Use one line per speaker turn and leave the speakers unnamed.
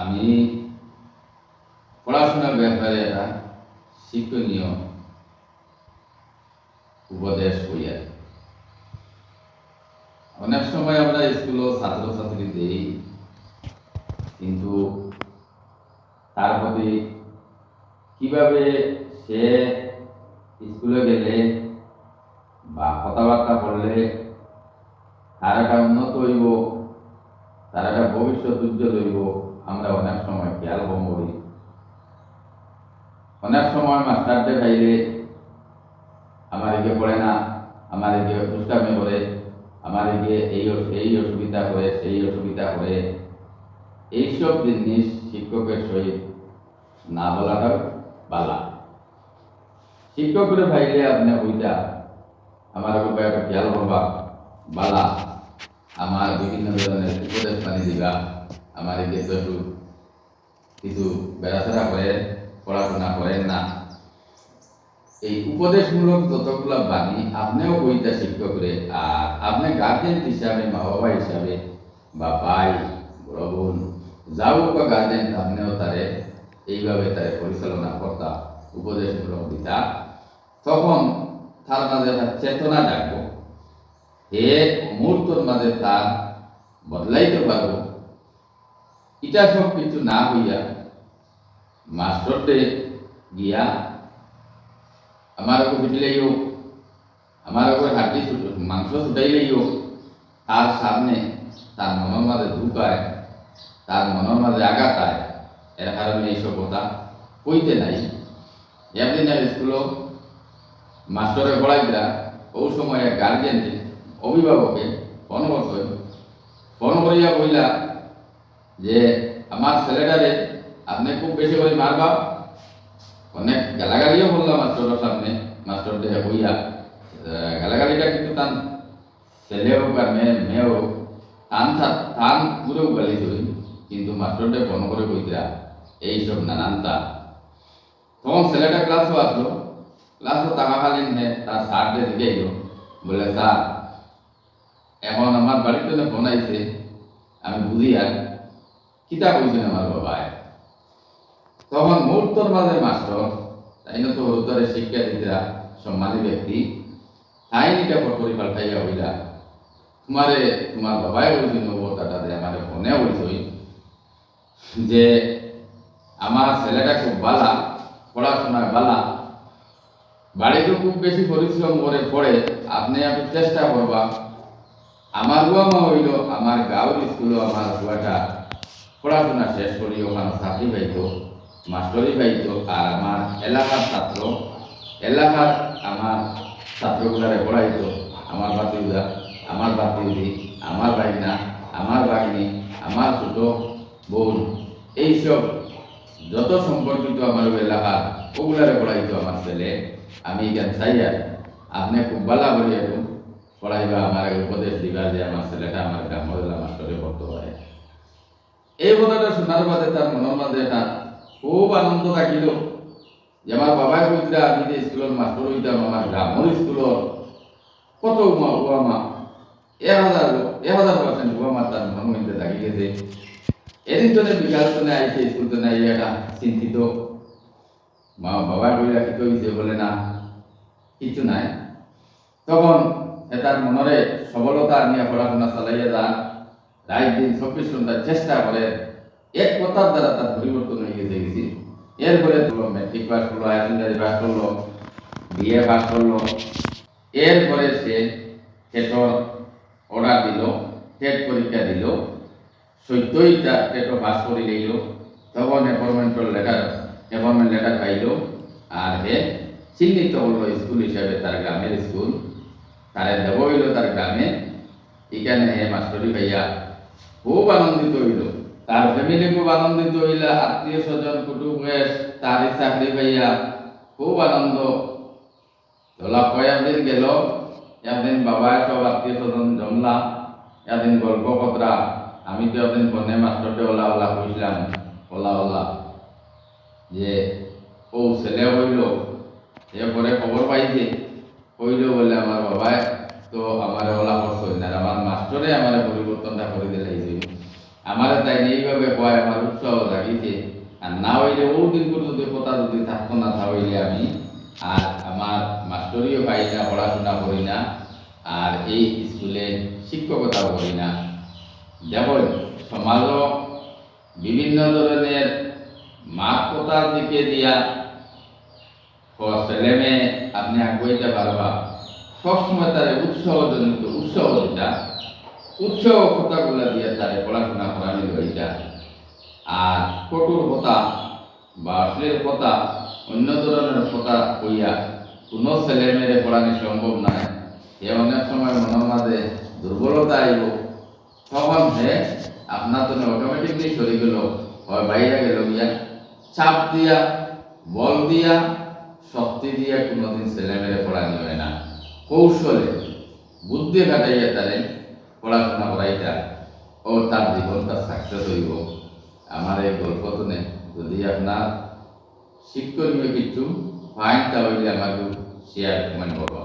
আমি পড়াশোনার ব্যাপারে একটা শিক্ষণীয় উপদেশ করিয়া অনেক সময় আমরা স্কুলে ছাত্রছাত্রী দেই, কিন্তু তার প্রতি কীভাবে সে স্কুলে গেলে বা কথাবার্তা বললে তার একটা উন্নত হইব, তার একটা ভবিষ্যৎ উজ্জ্বল হইব আমরা অনেক সময় খেয়াল কম করি অনেক সময় মাস্টারদের খাইলে আমার একে পড়ে না আমার একে দুষ্টামি করে আমার একে এই এই অসুবিধা করে, সেই অসুবিধা করে। এইসব জিনিস শিক্ষকের সহিত না বলাটা বালা। শিক্ষকের ভাইলে আপনি ওইটা, আমার খেয়াল করবা বালা। আমার বিভিন্ন ধরনের উপদেশ পানি দিবা। আমার এই একটু কিছু বেড়াচড়া করে, পড়াশোনা করেন না। এই উপদেশমূলক যতগুলো বাণী আপনিও কইতা শিক্ষকরে আর আপনি গার্জেন হিসাবে মা বাবা হিসাবে বা ভাই, বড় বোন যাও বা গার্জেন আপনিও তারে এইভাবে তারে পরিচালনা করতা, উপদেশমূলক দিতা। তখন তার মাঝে একটা চেতনা ডাকবো হে মুহূর্তর মাঝে তার বদলাইতে পারব। এটা সব কিছু না হইয়া মাস্টরটে গিয়া আমার ওকে পিটিলেইও আমার ওকে হাড্ডি মাংস ছুটাইলেইও তার সামনে তার মনের মাঝে ঢুকায় তার মনের মাঝে আঘাতায় এর কারণে এইসব কথা কইতে নাই। এমনি আর স্কুলও মাস্টরে পড়াইরা ওই সময় গার্জেন অভিভাবকে ফোন করছে ফোন করিয়া কইলা যে আমার ছেলেটারে আপনি খুব বেশি করে মারবা অনেক গালাগালিও বললাম মাস্টরের সামনে মাস্টর দেহে হইয়া আহ, গালাগালিটা কিন্তু তান ছেলে হোক আর মেয়ে মেয়ে হোক টান থা- টান পুরেও গালি ধরি কিন্তু মাস্টরটা ফোন করে কইতরা এইসব নানানটা তখন ছেলেটা ক্লাসও আসলো। ক্লাসও থাকাকালীন হে তার স্যারকে দিকে এলো বলে স্যার এখন আমার বাড়িতে না ফোন আইছে আমি বুঝি আর কিতা কইছেন আমার বাবায় তখন মুহূর্তর মাঝে মাস্টার, তাই না তো উত্তরে শিক্ষা দিতরা সম্মানী ব্যক্তি, তাই নিটা পরি পাল্টাইয়া হইলা তোমারে, তোমার বাবাই বলছিল কথাটা যে আমার ফোনে বলছই যে আমার ছেলেটা খুব বালা, পড়াশোনায় বালা। বাড়িতে খুব বেশি পরিশ্রম করে পড়ে, আপনি একটু চেষ্টা করবা। আমার বুয়া মা হইল আমার গাঁওর স্কুলও আমার বুয়াটা পড়াশোনা শেষ করি, ওখানে চাকরি পাইতো মাস্টরি পাইতো আর আমার এলাকার ছাত্র, এলাকার আমার ছাত্রগুলারে পড়াইতো, আমার বাতিউদা আমার বাতিউদি আমার বাইনা আমার বাগনি আমার ছোট বোন, এইসব যত সম্পর্কিত আমার ওই এলাকার, ওগুলারে পড়াইতো আমার ছেলে। আমি এখানে চাই আর আপনি খুব বালা বলি পড়াইবা, আমার উপদেশ দিবা যে আমার ছেলেটা আমার গ্রাম্য জেলা মাস্টরে পড়তে হয় এই কথাটা শোনার বাদে তার মনের মাঝে এটা খুব আনন্দ থাকিল যে আমার বাবাই কইতরা আমি যে স্কুলের মাস্টর হইতাম আমার গ্রামের স্কুলের কত মা বুয়া মা এক হাজার এক হাজার পার্সেন্ট বুয়া মা তার মন মধ্যে থাকি গেছে। এদিন তো বিকাল তো আইছে স্কুল তো নাই এটা চিন্তিত। মা বাবা কইরা কি কইছে বলে না, কিছু নাই। তখন এটার মনরে সবলতা নিয়ে পড়াশোনা চালাইয়া যান রাত দিন চব্বিশ ঘণ্টা চেষ্টা করে, এক কথার দ্বারা তার পরিবর্তন হয়ে গেছে গেছি এরপরে তো মেট্রিক পাস করল হায়ার সেকেন্ডারি পাস করল বিএ পাস করল। এরপরে সে টেটর অর্ডার দিল, টেট পরীক্ষা দিল সত্যইটা টেটও পাস করে লইল তখন অ্যাপয়েন্টমেন্টের লেটার অ্যাপয়েন্টমেন্ট লেটার পাইল, আর হে চিহ্নিত হলো স্কুল হিসাবে তার গ্রামের স্কুল তারে দেব হইল তার গ্রামে। এখানে হে মাস্টরি ভাইয়া খুব আনন্দিত হইল। তার ফ্যামিলি খুব আনন্দিত হইলা, আত্মীয় স্বজন কুটুম বেশ তার চাকরি ভাইয়া খুব আনন্দ। তোলা কয়েকদিন গেল, একদিন বাবা সব আত্মীয় স্বজন জমলা, একদিন গল্প কতরা আমি তো একদিন বনে মাস্টরটে ওলা ওলা কইছিলাম, ওলা ওলা, যে ও ছেলে হইল এরপরে খবর পাইছে হইল বলে, আমার বাবায় তো আমার ওলা করছে না আমার মাস্টরে আমার পরিবর্তনটা করে দিলে আমার তাই এইভাবে কয় আমার উৎসাহ জাগিছে। আর না হইলে ও দিন যদি কথা যদি থাকতো না তাহলে আমি আর আমার মাস্টরিও পাই না পড়াশোনা করি না আর এই স্কুলে শিক্ষকতাও করি না। যেমন সমাজও বিভিন্ন ধরনের মাপ কথার দিকে দিয়া ছেলে মেয়ে আপনি আগুয়াইতে পারবা সবসময় তার উৎসাহজনিত উৎসাহ দিতা উৎসাহ কথাগুলা দিয়ে তারে পড়াশোনা করানি হইতা আর কঠোর কথা বা অশ্লীল কথা অন্য ধরনের কথা কইয়া কোনো ছেলে মেয়েরে পড়ানি সম্ভব নয় এ অনেক সময় মনের মাঝে দুর্বলতা আইব। তখন হে, আপনার তো অটোমেটিকলি সরে গেল, হয় বাইরে গেল গিয়া চাপ দিয়া, বল দিয়া, শক্তি দিয়া কোনোদিন ছেলে মেয়েরে পড়ানি হয় না। কৌশলে বুদ্ধি খাটাইয়া তারে পড়াশোনা করাইটা ও তার জীবনটা সাকসেস হইব। আমার এই গল্প গল্পতনে যদি আপনার শিক্ষণীয় কিছু ফাইনটা হইলে আমাকে শেয়ার কমেন্ট করব